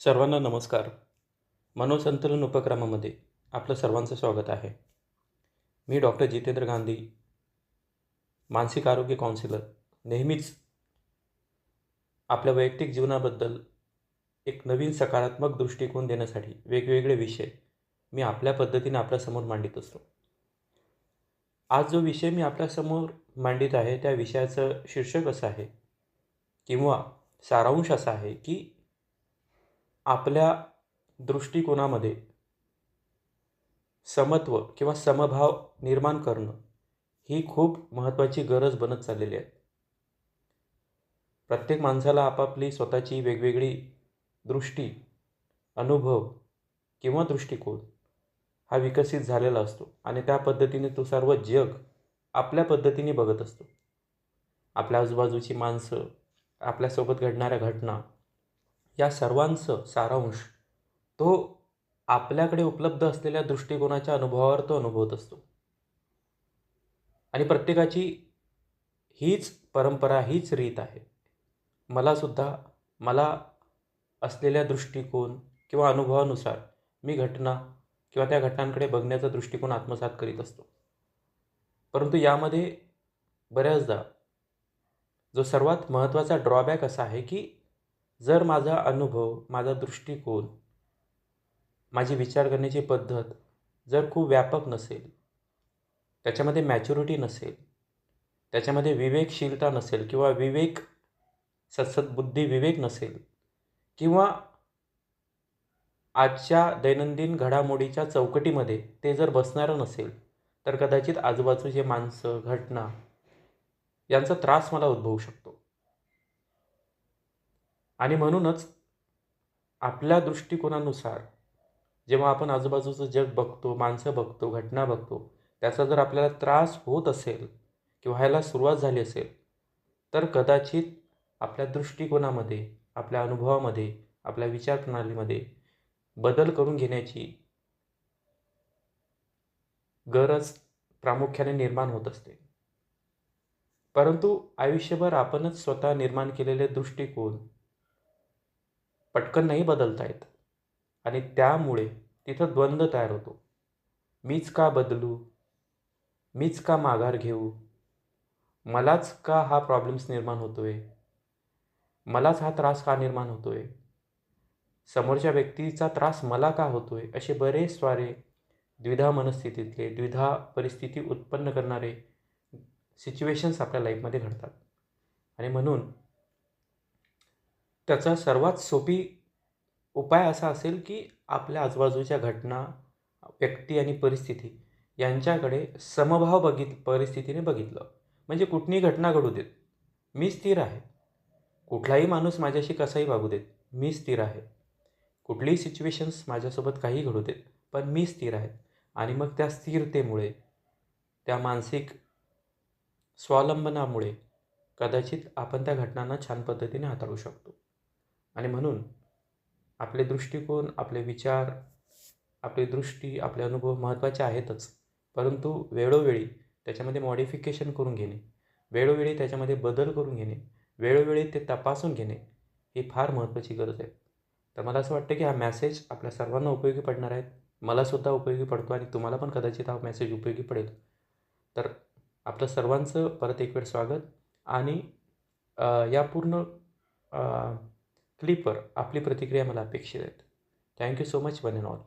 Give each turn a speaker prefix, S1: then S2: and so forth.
S1: सर्वांना नमस्कार. मनोसंतुलन उपक्रमामध्ये आपलं सर्वांचं स्वागत आहे. मी डॉक्टर जितेंद्र गांधी मानसिक आरोग्य काउन्सिलर नेहमीच आपल्या वैयक्तिक जीवनाबद्दल एक नवीन सकारात्मक दृष्टिकोन देण्यासाठी वेगवेगळे विषय मी आपल्या पद्धतीने आपल्यासमोर मांडित असतो. आज जो विषय मी आपल्यासमोर मांडित आहे त्या विषयाचं शीर्षक असं आहे किंवा सारांश असा आहे की आपल्या दृष्टिकोनामध्ये समत्व किंवा समभाव निर्माण करणं ही खूप महत्त्वाची गरज बनत चाललेली आहे. प्रत्येक माणसाला आपापली स्वतःची वेगवेगळी दृष्टी अनुभव किंवा दृष्टिकोन हा विकसित झालेला असतो आणि त्या पद्धतीने तो सर्व जग आपल्या पद्धतीने बघत असतो. आपल्या आजूबाजूची माणसं आपल्यासोबत घडणाऱ्या घटना या सर्वांचं सारांश. तो आपल्याकडे उपलब्ध असलेल्या दृष्टिकोनाच्या अनुभवावर तो अनुभवत असतो. आणि प्रत्येकाची हीच परंपरा हीच रीत आहे. मलासुद्धा मला असलेल्या दृष्टिकोन किंवा अनुभवानुसार मी घटना किंवा त्या घटनांकडे बघण्याचा दृष्टिकोन आत्मसात करीत असतो. परंतु यामध्ये बऱ्याचदा जो सर्वात महत्त्वाचा ड्रॉबॅक असा आहे की जर माझा अनुभव माझा दृष्टिकोन माझी विचार करण्याची पद्धत जर खूप व्यापक नसेल त्याच्यामध्ये मॅच्युरिटी नसेल त्याच्यामध्ये विवेकशीलता नसेल किंवा विवेक सत्सद्बुद्धी विवेक नसेल किंवा आजच्या दैनंदिन घडामोडीच्या चौकटीमध्ये ते जर बसणारं नसेल तर कदाचित आजूबाजूचे माणसं घटना यांचा त्रास मला उद्भवू शकतो. आणि म्हणूनच आपल्या दृष्टिकोनानुसार जेव्हा आपण आजूबाजूचं जग बघतो माणसं बघतो घटना बघतो त्याचा जर आपल्याला त्रास होत असेल किंवा व्हायला सुरुवात झाली असेल तर कदाचित आपल्या दृष्टिकोनामध्ये आपल्या अनुभवामध्ये आपल्या विचारप्रणालीमध्ये बदल करून घेण्याची गरज प्रामुख्याने निर्माण होत असते. परंतु आयुष्यभर आपणच स्वतः निर्माण केलेले दृष्टिकोन पटकन नाही बदलता येत. आणि त्यामुळे तिथं द्वंद्व तयार होतो. मीच का बदलू? मीच का माघार घेऊ? मलाच का हा प्रॉब्लेम्स निर्माण होतो आहे मलाच हा त्रास का निर्माण होतो आहे समोरच्या व्यक्तीचा त्रास मला का होतो आहे असे बरेच स्वारे द्विधा मनस्थितीतले द्विधा परिस्थिती उत्पन्न करणारे सिच्युएशन्स आपल्या लाईफमध्ये घडतात. आणि म्हणून त्याचा सर्वात सोपी उपाय असा असेल की आपल्या आजूबाजूच्या घटना व्यक्ती आणि परिस्थिती यांच्याकडे समभाव बघित परिस्थितीने बघितलं. म्हणजे कुठलीही घटना घडू देत. मी स्थिर आहे. कुठलाही माणूस माझ्याशी कसाही वागू देत. मी स्थिर आहे. कुठलीही सिच्युएशन्स माझ्यासोबत काही घडू देत. पण मी स्थिर आहे. आणि मग त्या स्थिरतेमुळे त्या मानसिक स्वावलंबनामुळे कदाचित आपण त्या घटनांना छान पद्धतीने हाताळू शकतो. आणि म्हणून आपले दृष्टिकोन आपले विचार आपली दृष्टी आपले अनुभव महत्त्वाचे आहेतच. परंतु वेळोवेळी त्याच्यामध्ये मॉडिफिकेशन करून घेणे वेळोवेळी त्याच्यामध्ये बदल करून घेणे वेळोवेळी ते तपासून घेणे ही फार महत्त्वाची गरज आहे. तर मला असं वाटतं की हा मॅसेज आपल्या सर्वांना उपयोगी पडणार आहेत मलासुद्धा उपयोगी पडतो आणि तुम्हाला पण कदाचित हा मेसेज उपयोगी पडेल. तर आपलं सर्वांचं परत एक वेळ स्वागत आणि या पूर्ण क्लिपवर आपली प्रतिक्रिया मला अपेक्षित आहेत. Thank you so much one and all